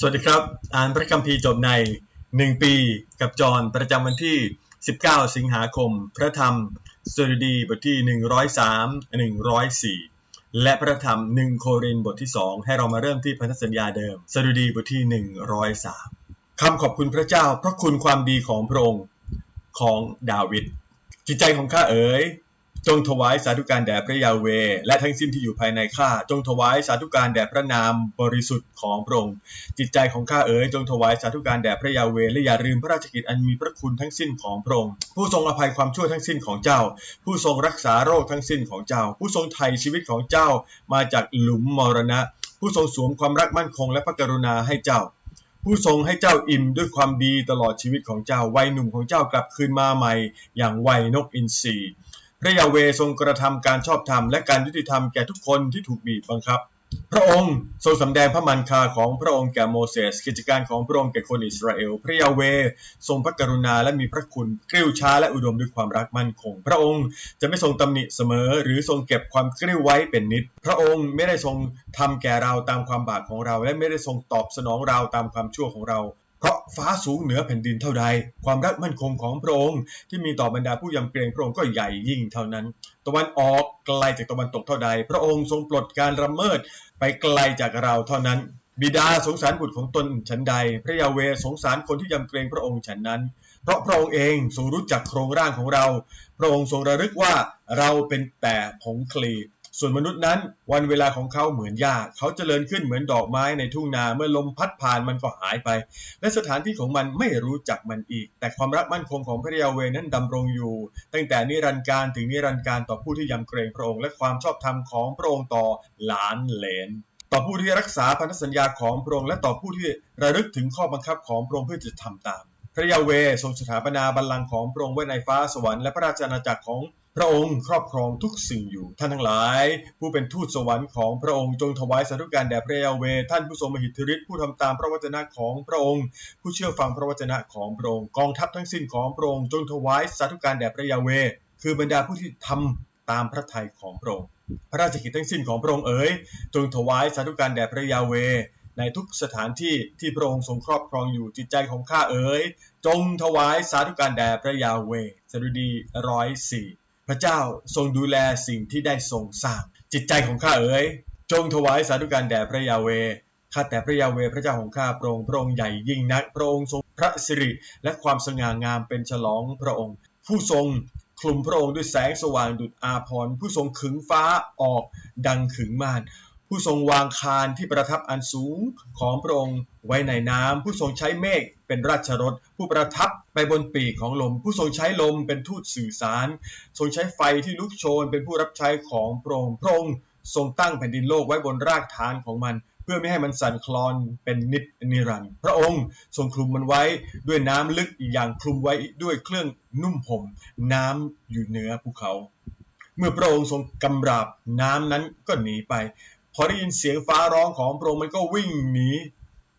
สวัสดีครับ อ่านพระคัมภีร์จบใน 1 ปีกับจอห์นประจำวันที่ 19 สิงหาคม พระธรรมสดุดีบทที่ 103 104 และพระธรรม 1 โครินบทที่ 2 ให้เรามาเริ่มที่พันธสัญญาเดิมสดุดีบทที่ 103 คำขอบคุณพระเจ้าเพราะคุณความดีของพระองค์ของดาวิดจิตใจของข้าเอ๋ย จงถวายสาธุการแด่พระยาเว และทั้งสิ้นที่อยู่ภายในข้า จงถวายสาธุการแด่พระนามบริสุทธิ์ของพระองค์ จิตใจของข้าเอ๋ยจงถวายสาธุการแด่พระยาเว และอย่าลืมพระราชกิจอันมีพระคุณทั้งสิ้นของพระองค์ ผู้ทรงอภัยความชั่วทั้งสิ้นของเจ้า ผู้ทรงรักษาโรคทั้งสิ้นของเจ้า ผู้ทรงไถ่ชีวิตของเจ้ามาจากหลุมมรณะ ผู้ทรงสวมความรักมั่นคงและพระกรุณาให้เจ้าผู้ทรงให้เจ้าอิ่มด้วยความดีตลอดชีวิตของเจ้าวัยหนุ่มของเจ้ากลับคืนมาใหม่ อย่างวัยนกอินทรี พระยาเวทรงกระทำการชอบธรรมและการยุติธรรมแก่ทุกคนที่ถูกบีบบังคับ พระองค์ทรงสำแดงพระมันคาของพระองค์แก่โมเสส กิจการของพระองค์แก่คนอิสราเอล พระยาเวทรงพระกรุณาและมีพระคุณกริ้วช้าและอุดมด้วยความรักมั่นคง พระองค์จะไม่ทรงตำหนิเสมอ หรือทรงเก็บความกริ้วไว้เป็นนิด พระองค์ไม่ได้ทรงทำแก่เราตามความบาปของเรา และไม่ได้ทรงตอบสนองเราตามความชั่วของเรา เพราะฟ้าสูงเหนือแผ่นดินเท่าใด ความรักมั่นคงของพระองค์ที่มีต่อบรรดาผู้ยำเกรงพระองค์ก็ใหญ่ยิ่งเท่านั้น ตะวันออกไกลจากตะวันตกเท่าใด พระองค์ทรงปลดการละเมิดไปไกลจากเราเท่านั้น บิดาสงสารบุตรของตนฉันใด พระยาเวสงสารคนที่ยำเกรงพระองค์ฉันนั้น เพราะพระองค์เองทรงรู้จักโครงร่างของเรา พระองค์ทรงระลึกว่าเราเป็นแต่ผงคลี ส่วนมนุษย์นั้น วันเวลาของเขาเหมือนหญ้าเขาเจริญขึ้นเหมือนดอกไม้ในทุ่งนาเมื่อลมพัดผ่านมันก็หายไป และสถานที่ของมันไม่รู้จักมันอีก แต่ความรักมั่นคงของพระยาเวนั้นดำรงอยู่ ตั้งแต่นิรันดร์การถึงนิรันดร์การต่อผู้ที่ยำเกรงพระองค์และความชอบธรรมของพระองค์ต่อหลานเหลนต่อผู้ที่รักษาพันธสัญญาของพระองค์และต่อผู้ที่ระลึกถึงข้อบังคับของพระองค์เพื่อจะทำตาม พระยาเวทรงสถาปนาบัลลังก์ของพระองค์ไว้ในฟ้าสวรรค์และพระราชอาณาจักรของพระองค์ครอบครองทุกสิ่งอยู่ ท่านทั้งหลาย ผู้เป็นทูตสวรรค์ของพระองค์จงถวายสาธุการแด่พระยาเวท่านผู้ทรงมหิทธิฤทธิ์ผู้ทำตามพระวจนะของพระองค์ ผู้เชื่อฟังพระวจนะของพระองค์กองทัพทั้งสิ้นของพระองค์จงถวายสาธุการแด่พระยาเว คือบรรดาผู้ที่ทำตามพระทัยของพระองค์ พระราชกิจทั้งสิ้นของพระองค์เอ๋ยจงถวายสาธุการแด่พระยาเว ในทุกสถานที่ที่พระองค์ทรงครอบครองอยู่จิตใจของข้าเอ๋ยจงถวายสาธุการแด่พระยาเวสดุดีร้อยสี่ พระเจ้าทรงดูแลสิ่งที่ได้ทรงสร้าง จิตใจของข้าเอ๋ยจงถวายสาธุการแด่พระยาเวข้าแต่พระยาเวพระเจ้าของข้าพระองค์พระองค์ใหญ่ยิ่งนักพระองค์ทรงพระสิริและความสง่างามเป็นฉลองพระองค์ ผู้ทรงคลุมพระองค์ด้วยแสงสว่างดุจอาภรณ์ผู้ทรงขึงฟ้าออกดังขึงม่าน ผู้ทรงวางคานที่ประทับอันสูงของพระองค์ไว้ในน้ำผู้ทรงใช้เมฆเป็นราชรถ ผู้ประทับไปบนปีกของลม ผู้ทรงใช้ลมเป็นทูตสื่อสาร ทรงใช้ไฟที่ลุกโชน เป็นผู้รับใช้ของพระองค์พระองค์ทรงตั้งแผ่นดินโลกไว้บนรากฐานของมัน เพื่อไม่ให้มันสั่นคลอนเป็นนิจนิรันดร์พระองค์ทรงคลุมมันไว้ด้วยน้ำลึกอย่างคลุมไว้ด้วยเครื่องนุ่มห่มน้ำอยู่เหนือภูเขา เมื่อพระองค์ทรงกำราบน้ำนั้นก็หนีไป พอได้ยินเสียงฟ้าร้องของพระองค์มันก็วิ่งหนี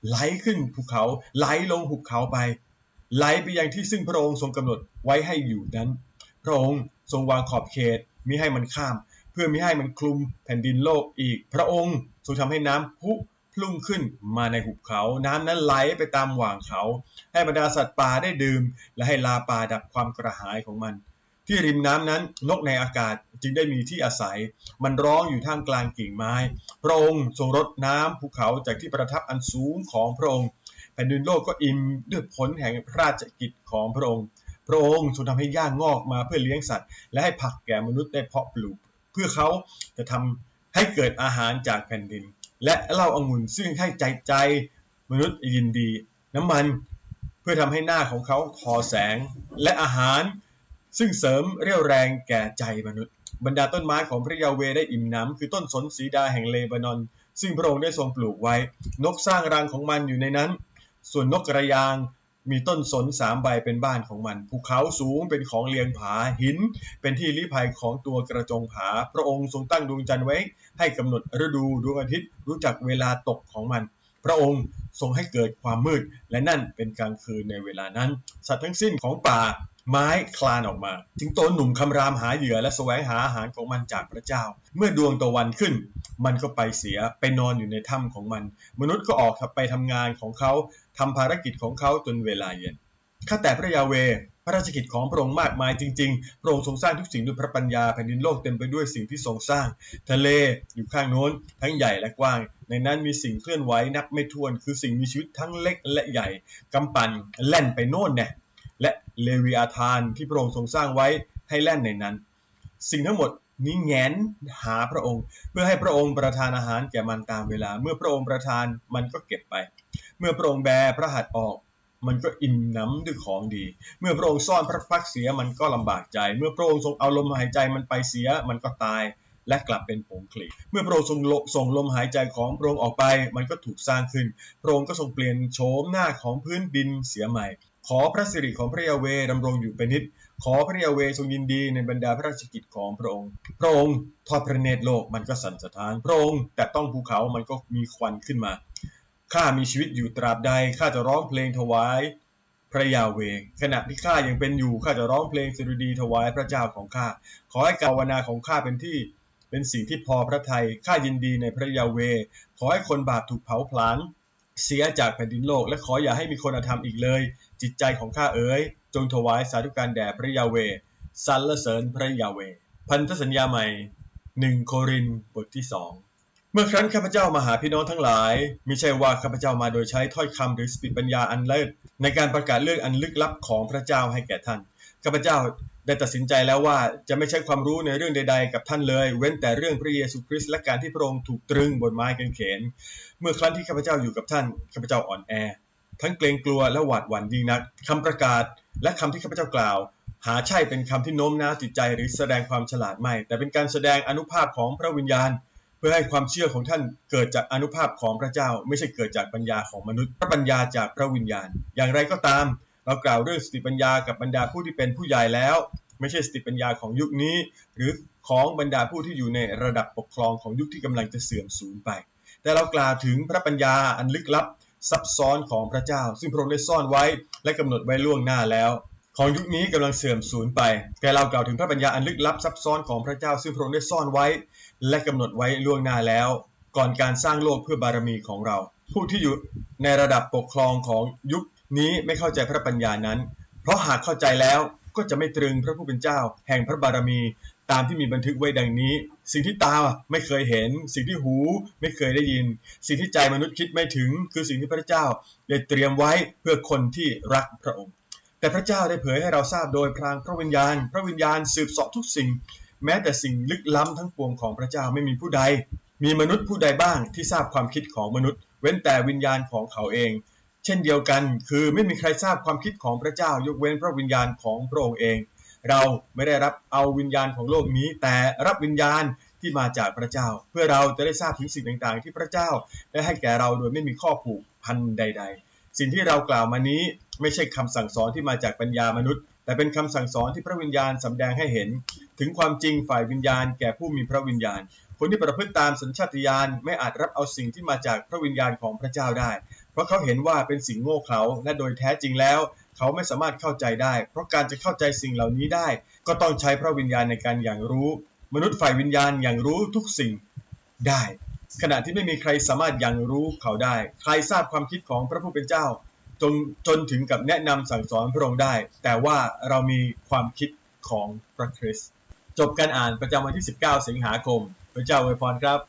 ไหลขึ้นภูเขาไหลลงหุบเขาไป ไหลไปยังที่ซึ่งพระองค์ทรงกำหนดไว้ให้อยู่นั้น พระองค์ทรงวางขอบเขตมิให้มันข้าม เพื่อมิให้มันคลุมแผ่นดินโลกอีก พระองค์ทรงทำให้น้ำพุพุ่งขึ้นมาในหุบเขา น้ำนั้นไหลไปตามหว่างเขา ให้บรรดาสัตว์ป่าได้ดื่ม และให้ลาป่าดับความกระหายของมัน ที่ริมน้ำนั้นนกในอากาศจึงได้มีที่อาศัย มันร้องอยู่ท่ามกลางกิ่งไม้ พระองค์ทรงรดน้ำภูเขาจากที่ประทับอันสูงของพระองค์แผ่นดินโลกก็อิ่มด้วยผลแห่งพระราชกิจของพระองค์ พระองค์ทรงทำให้ย่างอกมาเพื่อเลี้ยงสัตว์ และให้ผักแก่มนุษย์ได้เพาะปลูก เพื่อเขาจะทำให้เกิดอาหารจากแผ่นดิน และเหล้าองุ่นซึ่งให้ใจใจมนุษย์ยินดี น้ำมันเพื่อทำให้หน้าของเขาทอแสง และอาหาร ซึ่งเสริมเรี่ยวแรงแก่ใจมนุษย์ บรรดาต้นไม้ของพระยาเวได้อิ่มหน้ำคือต้นสนสีดาแห่งเลบานอน ซึ่งพระองค์ได้ทรงปลูกไว้ นกสร้างรังของมันอยู่ในนั้น ส่วนนกกระยางมีต้นสนสามใบเป็นบ้านของมัน ภูเขาสูงเป็นของเลียงผา หิน เป็นที่ลี้ภัยของตัวกระจงผา พระองค์ทรงตั้งดวงจันทร์ไว้ ให้กำหนดฤดูดวงอาทิตย์ รู้จักเวลาตกของมัน พระองค์ทรงให้เกิดความมืด และนั่นเป็นกลางคืนในเวลานั้น สัตว์ทั้งสิ้นของป่า ไม้คลานออกมา สิงโตหนุ่มคำรามหาเหยื่อและแสวงหาอาหารของมันจากพระเจ้า เมื่อดวงตะวันขึ้น มันก็ไปเสียไปนอนอยู่ในถ้ำของมัน มนุษย์ก็ออกไปทำงานของเขาทำภารกิจของเขาจนเวลาเย็นข้าแต่พระยาเวพระราชกิจของพระองค์มากมายจริงๆ พระองค์ทรงสร้างทุกสิ่งด้วยพระปัญญาแผ่นดินโลกเต็มไปด้วยสิ่งที่ทรงสร้าง ทะเลอยู่ข้างโน้น ทั้งใหญ่และกว้าง ในนั้นมีสิ่งเคลื่อนไหวนับไม่ถ้วน คือสิ่งมีชีวิตทั้งเล็กและใหญ่กำปั่นแล่นไปโน่นแน่ และเลวีอาธานที่พระองค์ทรงสร้างไว้ให้แล่นในนั้น สิ่งทั้งหมดนี้แงนหาพระองค์ เพื่อให้พระองค์ประทานอาหารแก่มันตามเวลา เมื่อพระองค์ประทานมันก็เก็บไป เมื่อพระองค์แบพระหัตถ์ออก มันก็อิ่มหน้ำด้วยของดี เมื่อพระองค์ซ่อนพระพักตร์เสียมันก็ลำบากใจ เมื่อพระองค์ทรงเอาลมหายใจมันไปเสียมันก็ตายและกลับเป็นผงคลีเมื่อพระองค์ทรงลส่งลมหายใจของพระองค์ออกไป มันก็ถูกสร้างขึ้น พระองค์ก็ทรงเปลี่ยนโฉมหน้าของพื้นดินเสียใหม่ ขอพระสิริของพระยาเวดำรงอยู่เป็นนิจขอพระยาเวทรงยินดีในบรรดาพระราชกิจของพระองค์ พระองค์ทอดพระเนตรโลกมันก็สั่นสะท้าน พระองค์แต่ต้องภูเขามันก็มีควันขึ้นมา ข้ามีชีวิตอยู่ตราบใด ข้าจะร้องเพลงถวายพระยาเว ขณะที่ข้ายังเป็นอยู่ ข้าจะร้องเพลงสดุดีถวายพระเจ้าของข้า ขอให้กาวนาของข้าเป็นที่ เป็นสิ่งที่พอพระทัย ข้ายินดีในพระยาเว ขอให้คนบาปถูกเผาผลาญเสียจากแผ่นดินโลก และขออย่าให้มีคนอธรรมอีกเลย จิตใจของข้าเอ๋ยจงถวายสาธุการแด่พระยาเวสรรเสริญพระยาเว พันธสัญญาใหม่หนึ่งโครินบทที่สองเมื่อครั้นข้าพเจ้ามาหาพี่น้องทั้งหลายมิใช่ว่าข้าพเจ้ามาโดยใช้ถ้อยคำหรือสติปัญญาอันเลิศในการประกาศเรื่องอันลึกลับของพระเจ้าให้แก่ท่านข้าพเจ้าได้ตัดสินใจแล้วว่าจะไม่ใช้ความรู้ในเรื่องใด ๆ กับท่านเลย เว้นแต่เรื่องพระเยซูคริสต์และการที่พระองค์ถูกตรึงบนไม้กางเขน เมื่อครั้นที่ข้าพเจ้าอยู่กับท่านข้าพเจ้าอ่อนแอ ทั้งเกรงกลัวและหวาดหวั่นยิ่งนักคำประกาศ และคำที่ข้าพเจ้ากล่าว หาใช่เป็นคำที่โน้มน้าวจิตใจหรือแสดงความฉลาดไม่ แต่เป็นการแสดงอนุภาพของพระวิญญาณ เพื่อให้ความเชื่อของท่านเกิดจากอนุภาพของพระเจ้า ไม่ใช่เกิดจากปัญญาของมนุษย์พระปัญญาจากพระวิญญาณ อย่างไรก็ตาม เรากล่าวเรื่องสติปัญญากับบรรดาผู้ที่เป็นผู้ใหญ่แล้ว ไม่ใช่สติปัญญาของยุคนี้ หรือของบรรดาผู้ที่อยู่ในระดับปกครองของยุคที่กำลังจะเสื่อมสูญไป แต่เรากล่าวถึงพระปัญญาอันลึกลับ ซับซ้อนของพระเจ้า ซึ่งพระองค์ได้ซ่อนไว้และกำหนดไว้ล่วงหน้าแล้ว ของยุคนี้กำลังเสื่อมสูญไป แต่เรากล่าวถึงพระปัญญาอันลึกลับซับซ้อนของพระเจ้า ซึ่งพระองค์ได้ซ่อนไว้ และกำหนดไว้ล่วงหน้าแล้ว ก่อนการสร้างโลกเพื่อบารมีของเรา ผู้ที่อยู่ในระดับปกครองของยุคนี้ไม่เข้าใจพระปัญญานั้น เพราะหากเข้าใจแล้วก็จะไม่ตรึงพระผู้เป็นเจ้า แห่งพระบารมี ตามที่มีบันทึกไว้ดังนี้ สิ่งที่ตาไม่เคยเห็น สิ่งที่หูไม่เคยได้ยิน สิ่งที่ใจมนุษย์คิดไม่ถึง คือสิ่งที่พระเจ้าได้เตรียมไว้เพื่อคนที่รักพระองค์ แต่พระเจ้าได้เผยให้เราทราบโดยพรางพระวิญญาณ พระวิญญาณสืบสาะทุกสิ่ง แม้แต่สิ่งลึกล้ำทั้งปวงของพระเจ้าไม่มีผู้ใด มีมนุษย์ผู้ใดบ้างที่ทราบความคิดของมนุษย์ เว้นแต่วิญญาณของเขาเอง เช่นเดียวกัน คือไม่มีใครทราบความคิดของพระเจ้ายกเว้นพระวิญญาณของพระองค์เอง เราไม่ได้รับเอาวิญญาณของโลกนี้ แต่รับวิญญาณที่มาจากพระเจ้า เพื่อเราจะได้ทราบถึงสิ่งต่างๆ ที่พระเจ้าได้ให้แก่เราโดยไม่มีข้อผูกพันใด ๆ สิ่งที่เรากล่าวมานี้ไม่ใช่คำสั่งสอนที่มาจากปัญญามนุษย์ แต่เป็นคำสั่งสอนที่พระวิญญาณสำแดงให้เห็น ถึงความจริงฝ่ายวิญญาณ แก่ผู้มีพระวิญญาณ คนที่ประพฤติตามสัญชาตญาณไม่อาจรับเอาสิ่งที่มาจากพระวิญญาณของพระเจ้าได้ เพราะเขาเห็นว่าเป็นสิ่งโง่เขลาและโดยแท้จริงแล้ว เขาไม่สามารถเข้าใจได้ เพราะการจะเข้าใจสิ่งเหล่านี้ได้ ก็ต้องใช้พระวิญญาณในการอย่างรู้ มนุษย์ฝ่ายวิญญาณอย่างรู้ทุกสิ่งได้ ขณะที่ไม่มีใครสามารถอยังรู้เขาได้ ใครทราบความคิดของพระผู้เป็นเจ้า จนจนถึงกับแนะนำสั่งสอนพระองค์ได้ แต่ว่าเรามีความคิดของพระคริสต์จบการอ่านประจำวันที่ 19 สิงหาคม พระเจ้าอวยพรครับ